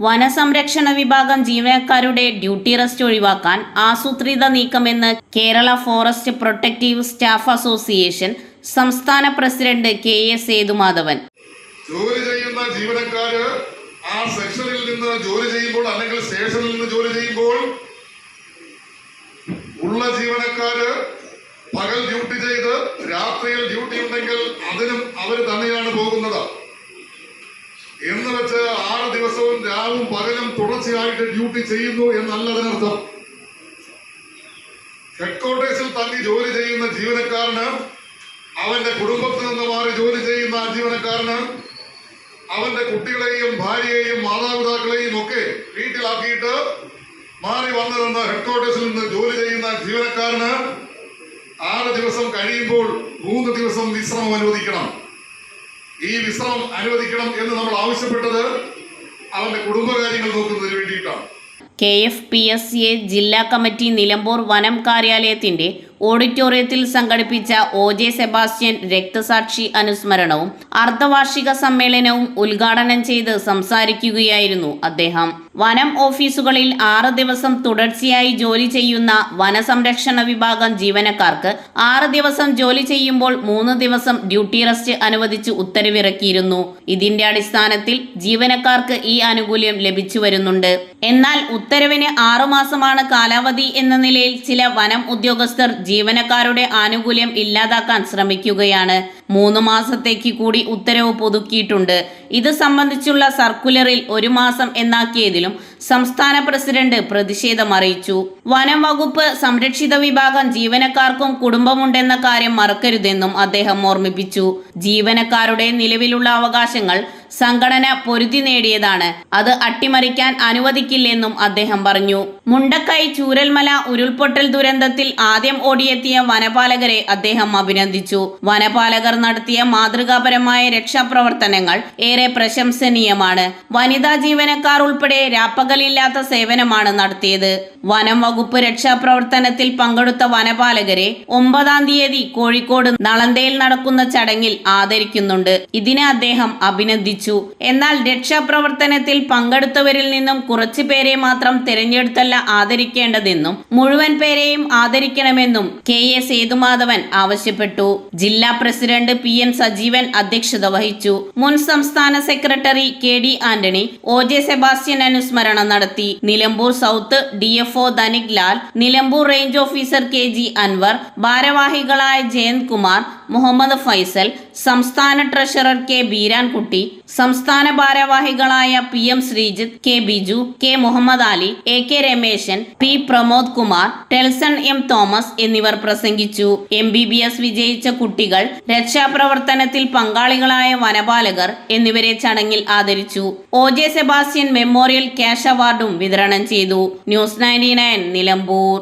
വനസംരക്ഷണ വിഭാഗം ജീവനക്കാരുടെ duty rest ഒഴിവാക്കാൻ ആസൂത്രിത നീക്കമെന്ന് Kerala forest protective staff association സംസ്ഥാന പ്രസിഡന്റ് കെ എസ് സേതുമാധവൻ. ജോലി ചെയ്യുന്ന ജീവനക്കാര് ആ സെക്ഷനിൽ നിന്ന് ജോലി ചെയ്യുമ്പോൾ അല്ലെങ്കിൽ സ്റ്റേഷനിൽ നിന്ന് ജോലി ചെയ്യുമ്പോൾ ഉള്ള ജീവനക്കാര് പകൽ ഡ്യൂട്ടി ചെയ്ത് രാത്രിയിൽ ഡ്യൂട്ടി ഉണ്ടെങ്കിൽ അതിനും അവർ തന്നെയാണ് പോകുന്നത് എന്ന് വെച്ച് ആറ് ദിവസവും രാവും പകലും തുടർച്ചയായിട്ട് ഡ്യൂട്ടി ചെയ്യുന്നു എന്നല്ല അതിനർത്ഥം ഹെഡ്ക്വാർട്ടേഴ്സിൽ തന്നെ ജോലി ചെയ്യുന്ന ജീവനക്കാരന് അവന്റെ കുടുംബത്തിൽ നിന്ന് മാറി ജോലി ചെയ്യുന്ന ആ ജീവനക്കാരന് അവന്റെ കുട്ടികളെയും ഭാര്യയെയും മാതാപിതാക്കളെയും ഒക്കെ വീട്ടിലാക്കിയിട്ട് മാറി വന്നതെന്ന് ഹെഡ്ക്വാർട്ടേഴ്സിൽ നിന്ന് ജോലി ചെയ്യുന്ന ജീവനക്കാരന് ആറ് ദിവസം കഴിയുമ്പോൾ മൂന്ന് ദിവസം വിശ്രമം അനുവദിക്കണം. ഈ വിശ്രമം അനുവദിക്കണം എന്ന് നമ്മൾ ആവശ്യപ്പെട്ടത് അവന്റെ കുടുംബകാര്യങ്ങൾ നോക്കുന്നതിന് വേണ്ടിയിട്ടാണ്. K F P S A ജില്ലാ കമ്മിറ്റി നിലമ്പൂർ വനം കാര്യാലയത്തിന്റെ ഓഡിറ്റോറിയത്തിൽ സംഘടിപ്പിച്ച ഒ ജെ സെബാസ്റ്റ്യൻ രക്തസാക്ഷി അനുസ്മരണവും അർദ്ധവാർഷിക സമ്മേളനവും ഉദ്ഘാടനം ചെയ്ത് സംസാരിക്കുകയായിരുന്നു അദ്ദേഹം. വനം ഓഫീസുകളിൽ ആറ് ദിവസം തുടർച്ചയായി ജോലി ചെയ്യുന്ന വനസംരക്ഷണ വിഭാഗം ജീവനക്കാർക്ക് ആറ് ദിവസം ജോലി ചെയ്യുമ്പോൾ മൂന്ന് ദിവസം ഡ്യൂട്ടി റെസ്റ്റ് അനുവദിച്ച് ഉത്തരവിറക്കിയിരുന്നു. ഇതിന്റെ അടിസ്ഥാനത്തിൽ ജീവനക്കാർക്ക് ഈ ആനുകൂല്യം ലഭിച്ചു വരുന്നുണ്ട്. എന്നാൽ ഉത്തരവിന് ആറുമാസമാണ് കാലാവധി എന്ന നിലയിൽ ചില വനം ഉദ്യോഗസ്ഥർ ജീവനക്കാരുടെ ആനുകൂല്യം ഇല്ലാതാക്കാൻ ശ്രമിക്കുകയാണ്. മൂന്ന് മാസത്തേക്ക് കൂടി ഉത്തരവ് പുതുക്കിയിട്ടുണ്ട്. ഇത് സംബന്ധിച്ചുള്ള സർക്കുലറിൽ ഒരു മാസം എന്നാക്കിയതിലും സംസ്ഥാന പ്രസിഡന്റ് പ്രതിഷേധം അറിയിച്ചു. വനം വകുപ്പ് സംരക്ഷിത വിഭാഗം ജീവനക്കാർക്കും കുടുംബമുണ്ടെന്ന കാര്യം മറക്കരുതെന്നും അദ്ദേഹം ഓർമ്മിപ്പിച്ചു. ജീവനക്കാരുടെ നിലവിലുള്ള അവകാശങ്ങൾ സംഘടന പൊരുതി നേടിയതാണ്. അത് അട്ടിമറിക്കാൻ അനുവദിക്കില്ലെന്നും അദ്ദേഹം പറഞ്ഞു. മുണ്ടക്കൈ ചൂരൽമല ഉരുൾപൊട്ടൽ ദുരന്തത്തിൽ ആദ്യം ഓടിയെത്തിയ വനപാലകരെ അദ്ദേഹം അഭിനന്ദിച്ചു. വനപാലകർ നടത്തിയ മാതൃകാപരമായ രക്ഷാപ്രവർത്തനങ്ങൾ ഏറെ പ്രശംസനീയമാണ്. വനിതാ ജീവനക്കാർ ഉൾപ്പെടെ രാപ്പകലില്ലാത്ത സേവനമാണ് നടത്തിയത്. വനം വകുപ്പ് രക്ഷാപ്രവർത്തനത്തിൽ പങ്കെടുത്ത വനപാലകരെ ഒമ്പതാം തീയതി കോഴിക്കോട് നളന്തയിൽ നടക്കുന്ന ചടങ്ങിൽ ആദരിക്കുന്നുണ്ട്. ഇതിനെ അദ്ദേഹം അഭിനന്ദിച്ചു. എന്നാൽ രക്ഷാപ്രവർത്തനത്തിൽ പങ്കെടുത്തവരിൽ നിന്നും കുറച്ചുപേരെ മാത്രം തിരഞ്ഞെടുത്തല്ല ആദരിക്കേണ്ടതെന്നും മുഴുവൻ പേരെയും ആദരിക്കണമെന്നും കെ എ സേതുമാധവൻ ആവശ്യപ്പെട്ടു. ജില്ലാ പ്രസിഡന്റ് പി എൻ സജീവൻ അധ്യക്ഷത വഹിച്ചു. മുൻ സംസ്ഥാന secretary K D Antony O J Sebastian അനുസ്മരണം നടത്തി. Nilambur south D F O Dhanik Lal Nilambur range officer K G Anwar ഭാരവാഹികളായ ജയന്ത് കുമാർ മുഹമ്മദ് ഫൈസൽ സംസ്ഥാന ട്രഷറർ കെ ബീരാൻകുട്ടി സംസ്ഥാന ഭാരവാഹികളായ P M Sreejith K Biju K Muhammad Ali A K Rameshan P Pramod Kumar Telson M Thomas എന്നിവർ പ്രസംഗിച്ചു. M B B S വിജയിച്ച കുട്ടികൾ രക്ഷാപ്രവർത്തനത്തിൽ പങ്കാളികളായ വനപാലകർ എന്നിവരെ ചടങ്ങിൽ ആദരിച്ചു. O J Sebastian memorial cash അവാർഡും വിതരണം ചെയ്തു. News ninety nine Nilambur.